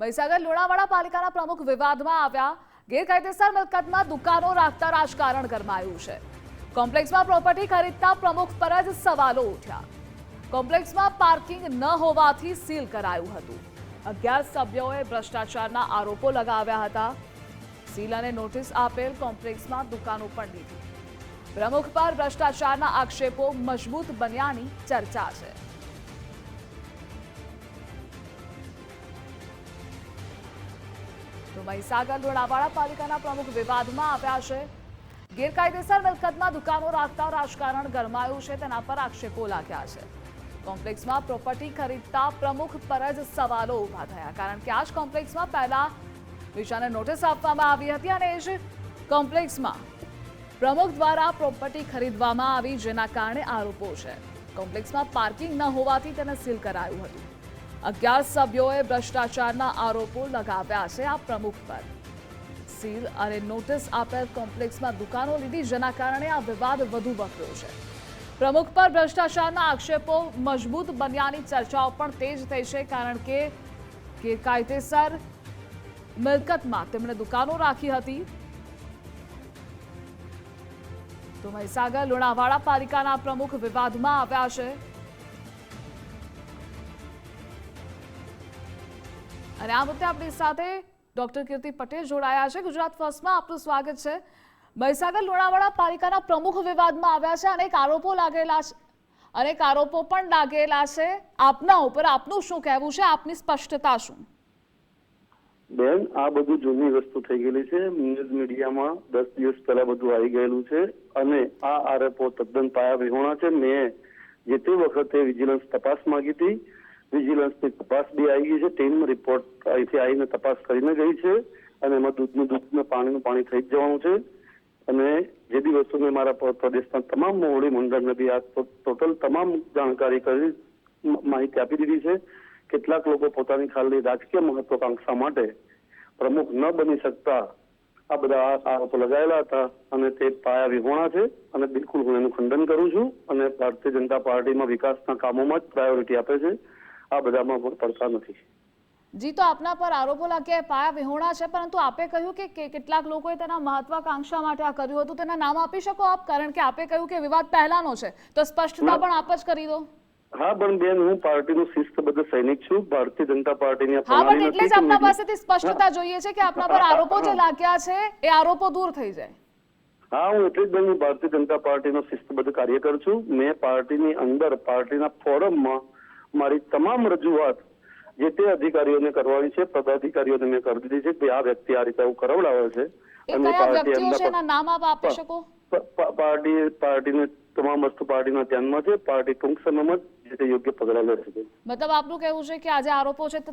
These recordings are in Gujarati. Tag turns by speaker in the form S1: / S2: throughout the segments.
S1: મહીસાગર લુણાવાડા પાલિકાના પ્રમુખ વિવાદમાં આવ્યા. ગેરકાયદેસર મિલકતમાં દુકાનો રાખતા રાજકારણ ગરમાયું છે. કોમ્પ્લેક્સમાં પ્રોપર્ટી ખરીદતા પ્રમુખ પર જ સવાલો ઉઠ્યા. કોમ્પ્લેક્સમાં પાર્કિંગ ન હોવાથી સીલ કરાયું હતું. અગિયાર સભ્યોએ ભ્રષ્ટાચારના આરોપો લગાવ્યા હતા. સીલ અને નોટિસ આપેલ કોમ્પ્લેક્સમાં દુકાનો પણ લીધી. પ્રમુખ પર ભ્રષ્ટાચારના આક્ષેપો મજબૂત બન્યાની ચર્ચા છે. તો મહીસાગર લુણાવાડા પાલિકાના પ્રમુખ વિવાદમાં આવ્યા છે. ગેરકાયદેસર મિલકતમાં દુકાનો રાખતા રાજકારણ ગરમાયું છે, તેના પર આક્ષેપો લાગ્યા છે. કોમ્પ્લેક્સમાં પ્રોપર્ટી ખરીદતા પ્રમુખ પર જ સવાલો ઊભા થયા, કારણ કે આ જ કોમ્પ્લેક્સમાં પહેલા વિશાને નોટિસ આપવામાં આવી હતી અને એ જ કોમ્પ્લેક્સમાં પ્રમુખ દ્વારા પ્રોપર્ટી ખરીદવામાં આવી, જેના કારણે આરોપો છે. કોમ્પ્લેક્સમાં પાર્કિંગ ન હોવાથી તેને સીલ કરાયું હતું. અગિયાર સભ્યોએ ભ્રષ્ટાચારના આરોપો લગાવ્યા છે આ પ્રમુખ પર. સીલ અને નોટિસ આપેલ કોમ્પ્લેક્સમાં દુકાનો લીધી, જેના કારણે આ વિવાદ વધુ વકર્યો છે. પ્રમુખ પર ભ્રષ્ટાચારના આક્ષેપો મજબૂત બન્યાની ચર્ચાઓ પણ તેજ થઈ છે, કારણ કે ગેરકાયદેસર મિલકતમાં તેમણે દુકાનો રાખી હતી. તો મહીસાગર લુણાવાડા પાલિકાના પ્રમુખ વિવાદમાં આવ્યા છે. અને આ મુદ્દે આપણી સાથે ડોક્ટર કીર્તિ પટેલ જોડાયા છે. ગુજરાત ફર્સ્ટમાં આપનું સ્વાગત છે. મહીસાગર લોણાવાડા પાલિકાના પ્રમુખ વિવાદમાં આવ્યા છે અનેક આરોપો લાગેલા છે. અનેક આરોપો પણ લાગેલા છે. આપના ઉપર આપનું શું કહેવું છે? આપની સ્પષ્ટતા શું?
S2: બેન, આ બધું જૂની વસ્તુ થઈ ગયેલી છે. ન્યૂઝ મીડિયામાં દસ દિવસ પહેલા બધું આવી ગયેલું છે અને આ આરોપો તદ્દન પાયા વિહોણા છે. મેં જે તે વખતે વિજિલન્સ તપાસ માંગી હતી વિજિલન્સની તપાસ બી આવી ગઈ છે. ટીમ રિપોર્ટ અહીંથી આવીને તપાસ કરીને ગઈ છે અને એમાં દૂધનું દૂધને પાણીનું પાણી થઈ જ જવાનું છે. અને જે બી વસ્તુ મેં મારા પ્રદેશના તમામ મોવડી મંડળને બી આ ટોટલ તમામ જાણકારી કરી માહિતી આપી દીધી છે. કેટલાક લોકો પોતાની ખાલી રાજકીય મહત્વાકાંક્ષા માટે પ્રમુખ ન બની શકતા આ બધા આરોપો લગાયેલા હતા અને તે પાયા વિહોણા છે અને બિલકુલ હું એનું ખંડન કરું છું અને ભારતીય જનતા પાર્ટીમાં વિકાસના કામોમાં જ પ્રાયોરિટી આપે છે. આ બધામાં પણ પડતા નથી.
S1: જી તો આપના પર આરોપો લાગ્યા પાયા વિહોણા છે પરંતુ આપે કહ્યું કે કેટલાક લોકોએ તેના મહત્વાકાંક્ષા માટે આ કર્યું હતું. તેના નામ આપી શકો આપ? કારણ કે આપે કહ્યું કે વિવાદ પહેલાનો છે. તો સ્પષ્ટતા પણ આપ જ કરી દો.
S2: હા પણ બેન હું પાર્ટીનો શિસ્તબદ્ધ સૈનિક છું. ભારતીય જનતા પાર્ટીની
S1: હા પણ એટલે જ આપના પાસેથી સ્પષ્ટતા જોઈએ છે કે આપના પર આરોપો જે લાગ્યા છે એ આરોપો દૂર થઈ જાય.
S2: હા હું એટલે જ બેન હું ભારતીય જનતા પાર્ટીનો શિસ્તબદ્ધ કાર્યકર છું. મેં પાર્ટીની અંદર પાર્ટીના ફોરમમાં મારી તમામ રજૂઆત જે તે અધિકારીઓને કરવાની છે પદાધિકારીઓને મેં કરી દીધી છે કે આ વ્યક્તિ આ રીતે આવું કરાવડાવે છે.
S1: અને પાર્ટી વ્યક્તિઓ નામ આપ આપી શકો?
S2: પ- પ- પાર્ટી પાર્ટીને તમામ વસ્તુ પાર્ટીના ધ્યાનમાં છે. પાર્ટી ટૂંક સમયમાં જે તે યોગ્ય પગલાં લેશે.
S1: મતલબ આપનું કહેવું છે કે આજે આરોપો છે તો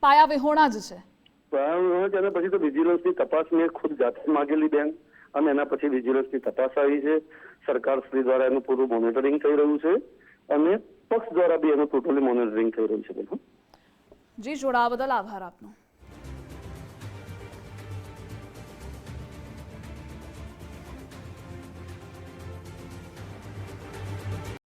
S1: પાયા વિહોણા જ છે.
S2: પણ એના પછી તો વિજિલન્સની તપાસ મેં ખુદ જાતે માગેલી બેન. અને એના પછી વિજિલન્સની તપાસ આવી છે. સરકાર શ્રી દ્વારા એનું પૂરું મોનિટરિંગ થઈ રહ્યું છે. અને પક્ષ દ્વારા બી એનું ટોટલી મોનિટરિંગ થઈ રહ્યું છે
S1: જી જોડાવા બદલ આભાર આપનો.